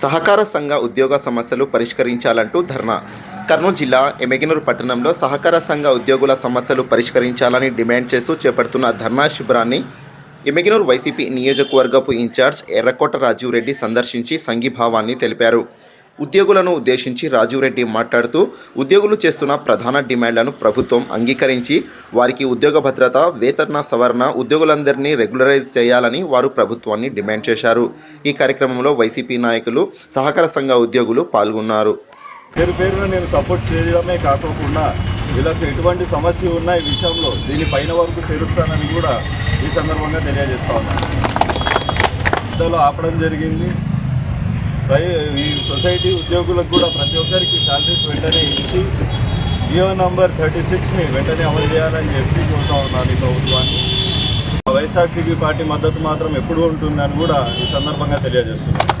సహకార సంఘ ఉద్యోగ సమస్యలు పరిష్కరించాలంటూ ధర్నా. కర్నూలు జిల్లా ఎమెగినూరు పట్టణంలో సహకార సంఘ ఉద్యోగుల సమస్యలు పరిష్కరించాలని డిమాండ్ చేస్తూ చేపడుతున్న ధర్నా శిబిరాన్ని ఎమెగినూరు వైసీపీ నియోజకవర్గపు ఇన్ఛార్జ్ ఎర్రకోట రాజీవ్ రెడ్డి సందర్శించి సంఘీభావాన్ని తెలిపారు. ఉద్యోగులను ఉద్దేశించి రాజీవ్రెడ్డి మాట్లాడుతూ ఉద్యోగులు చేస్తున్న ప్రధాన డిమాండ్లను ప్రభుత్వం అంగీకరించి వారికి ఉద్యోగ భద్రత వేతన సవరణ ఉద్యోగులందరినీ రెగ్యులరైజ్ చేయాలని వారు ప్రభుత్వాన్ని డిమాండ్ చేశారు. ఈ కార్యక్రమంలో వైసీపీ నాయకులు సహకార సంఘ ఉద్యోగులు పాల్గొన్నారు. పేరు పేరున నేను సపోర్ట్ చేయడమే కాకోకుండా వీళ్ళకి ఎటువంటి సమస్య ఉన్న ఈ విషయంలో దీని పైన వరకు చేరుస్తానని కూడా ఈ సందర్భంగా తెలియజేస్తా ఉన్నాను. ఆపడం జరిగింది. ఈ సొసైటీ ఉద్యోగులకు కూడా ప్రతి ఒక్కరికి శాలరీస్ వెంటనే ఇచ్చి జియో నంబర్ థర్టీ సిక్స్ని వెంటనే అమలు చేయాలని చెప్పి చూస్తూ ఉన్నాను ఈ ప్రభుత్వాన్ని. వైఎస్ఆర్సీపీ పార్టీ మద్దతు మాత్రం ఎప్పుడు ఉంటుందని కూడా ఈ సందర్భంగా తెలియజేస్తున్నాను.